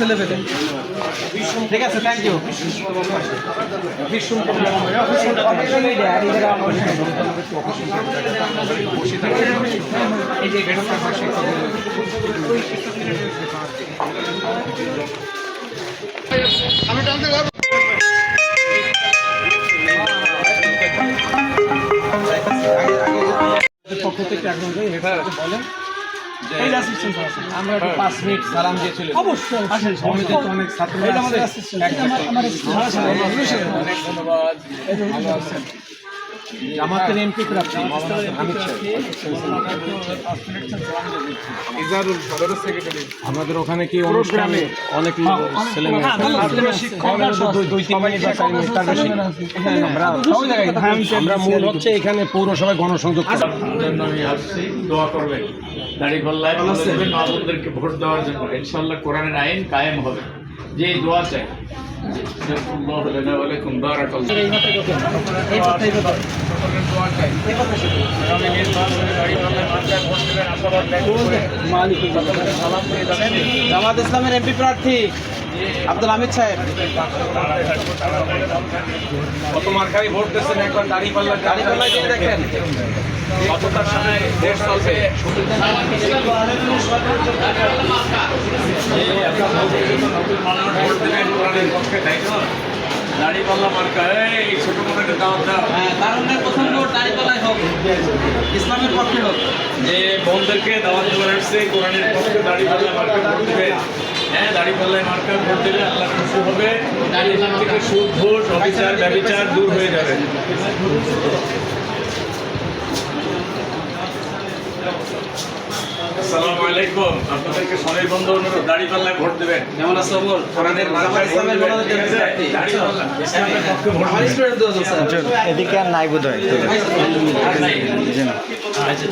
ছেলেপেলে ঠিক আছে থ্যাংক ইউ পক্ষ থেকে একজন বলেন। এই assistant আছে। আমরা একটু পাঁচ মিনিট সালাম দিয়ে অবশ্যই আসেন সমিতিতে তো অনেক ছাত্র আমাদের আছে আমার- আমার assistant। অনেক ধন্যবাদ ভালো আছেন জামাতের এমপি প্রার্থী হামিদ। আমাদের ওখানে কি অনুষ্ঠানে? অনেক ছেলে হ্যাঁ, ভালো ছেলে আমরা মূল হচ্ছে এখানে পৌরসভায় গণসংযোগ করা। আমি আসছি দোয়া করবেন। ভোট দেওয়ার জন্য। ইনশাল্লাহ কোরআনের আইন কায়েম হবে। যে দোয়া চাই। জামাত ইসলামের এমপি প্রার্থী আব্দুল হামিদ সাহেব। ভোট দিচ্ছেন দেখেন। কোরআনের পক্ষে তাই তো? দাড়ি পাল্লা মার্কা এই ছোট মোটাকে দাওয়াত দাও। হ্যাঁ কারণে প্রথম ভোট দাঁড়িপাল্লায় হোক ইসলামের পক্ষে হোক। যে বোনদেরকে দাওয়াত দেওয়ার আসছে কোরআনের পক্ষে দাড়ি পাল্লা মার্কা ভোট দেবে। হ্যাঁ দাড়ি পাল্লায় মার্কা ভোট দেবে আল্লাহ খুশি হবে। দাড়ি থেকে সুদ ঘুষ অবিচার ব্যবিচার দূর হয়ে যাবে। আসসালামু আলাইকুম আপনাদেরকে সবাই বন্ধু অনুরোধ ভোট দেবেন আছে কোরআনের এদিকে আর নাই বোধ হয় আচ্ছা